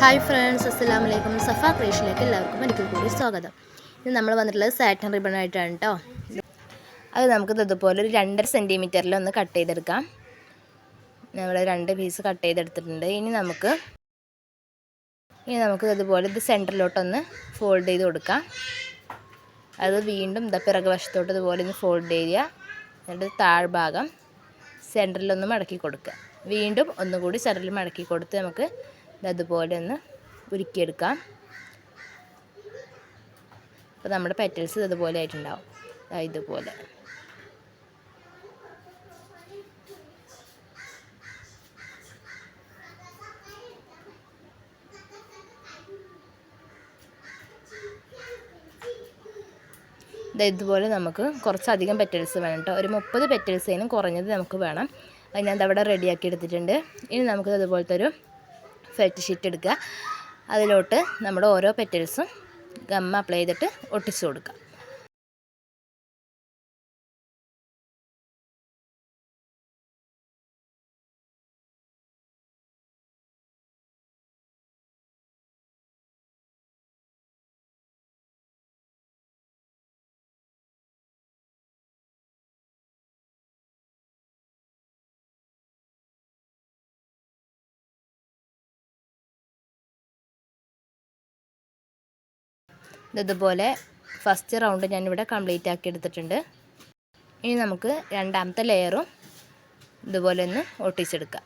Hi friends അസ്സാം വലൈക്കും സഫ ക്രേഷിലേക്ക് എല്ലാവർക്കും ഒരിക്കൽ കൂടി സ്വാഗതം. ഇത് നമ്മൾ വന്നിട്ടുള്ളത് സാറ്റൻ റിബൺ ആയിട്ടാണ് കേട്ടോ അത് നമുക്ക് ഇതുപോലെ ഒരു രണ്ടര സെന്റിമീറ്ററിൽ ഒന്ന് കട്ട് ചെയ്തെടുക്കാം. നമ്മൾ രണ്ട് പീസ് കട്ട് ചെയ്തെടുത്തിട്ടുണ്ട്. ഇനി നമുക്ക് ഇനി നമുക്ക് ഇതുപോലെ ഇത് സെന്ററിലോട്ടൊന്ന് ഫോൾഡ് ചെയ്ത് കൊടുക്കാം. അത് വീണ്ടും ഇതാ പിറക് വശത്തോട്ട് ഇതുപോലെ ഒന്ന് ഫോൾഡ് ചെയ്യുക. എന്നിട്ട് താഴ്ഭാഗം സെന്ററിലൊന്ന് മടക്കി കൊടുക്കുക. വീണ്ടും ഒന്നുകൂടി സെന്ററിൽ മടക്കി കൊടുത്ത് നമുക്ക് അതുപോലെ ഒന്ന് ഉരുക്കിയെടുക്കാം. അപ്പോൾ നമ്മുടെ പെറ്റൽസ് ഇതുപോലെ ആയിട്ടുണ്ടാവും. ഇതുപോലെ. ഇതുപോലെ നമുക്ക് കുറച്ചധികം പെറ്റൽസ് വേണം കേട്ടോ ഒരു മുപ്പത് പെറ്റൽസേനും കുറഞ്ഞത് നമുക്ക് വേണം. അത് ഞാൻ അവിടെ റെഡിയാക്കി എടുത്തിട്ടുണ്ട്. ഇനി നമുക്ക് അതുപോലത്തെ ഒരു ഫെൽറ്റ് ഷീറ്റ് എടുക്കുക. അതിലോട്ട് നമ്മുടെ ഓരോ പെറ്റൽസും ഗം അപ്ലൈ ചെയ്തിട്ട് ഒട്ടിച്ചു കൊടുക്കുക. ഇതുപോലെ ഫസ്റ്റ് റൗണ്ട് ഞാനിവിടെ കംപ്ലീറ്റ് ആക്കി എടുത്തിട്ടുണ്ട്. ഇനി നമുക്ക് രണ്ടാമത്തെ ലെയറും ഇതുപോലെ ഒന്ന് ഒട്ടിച്ചെടുക്കാം.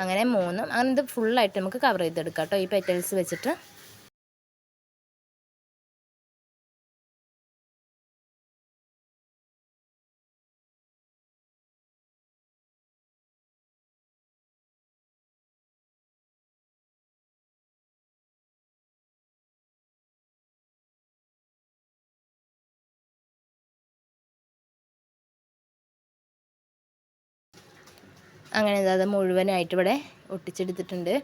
അങ്ങനെ മൂന്നും അങ്ങനെ ഇത് ഫുള്ളായിട്ട് നമുക്ക് കവർ ചെയ്തെടുക്കാം കേട്ടോ. ഈ പെറ്റൽസ് വെച്ചിട്ട് അങ്ങനെ അത് മുഴുവനായിട്ട് ഇവിടെ ഒട്ടിച്ചെടുത്തിട്ടുണ്ട്.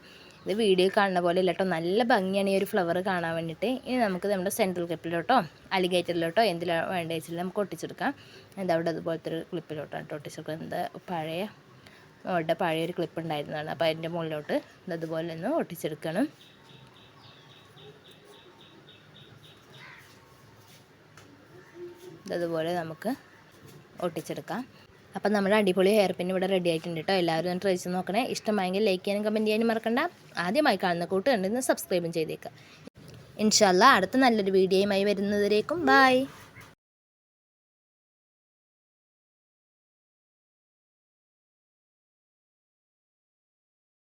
ഇത് വീഡിയോ കാണുന്ന പോലെ ഇല്ല കേട്ടോ നല്ല ഭംഗിയാണ് ഈ ഒരു ഫ്ലവർ കാണാൻ വേണ്ടിയിട്ട്. ഇനി നമുക്ക് നമ്മുടെ സെൻട്രൽ ക്ലിപ്പിലോട്ടോ അലിഗേറ്ററിലോട്ടോ എന്തിലാണ് വേണ്ട വെച്ചാൽ നമുക്ക് ഒട്ടിച്ചെടുക്കാം. എന്താ അവിടെ അതുപോലത്തെ ഒരു ക്ലിപ്പിലോട്ടോ കേട്ടോ ഒട്ടിച്ചെടുക്കുന്നത്. പഴയ അവിടെ പഴയ ഒരു ക്ലിപ്പ് ഉണ്ടായിരുന്നതാണ്. അപ്പോൾ അതിന്റെ മുകളിലോട്ട് ഇതുപോലെ ഒന്ന് ഒട്ടിച്ചെടുക്കണം. ഇതുപോലെ നമുക്ക് ഒട്ടിച്ചെടുക്കാം. അപ്പം നമ്മുടെ അടിപൊളി ഹെയർ പിൻ ഇവിടെ റെഡി ആയിട്ടുണ്ട് കേട്ടോ എല്ലാവരും ഒന്ന് ട്രൈ ചെയ്ത് നോക്കണേ. ഇഷ്ടമായെങ്കിൽ ലൈക്ക് ചെയ്യാനും കമന്റ് ചെയ്യാനും മറക്കണ്ട. ആദ്യമായി കാണുന്ന കൂട്ട് കണ്ടിരുന്ന് സബ്സ്ക്രൈബും ചെയ്തേക്കാം. ഇൻഷാല്ല അടുത്ത നല്ലൊരു വീഡിയോയുമായി വരുന്നതിലേക്കും ബായ്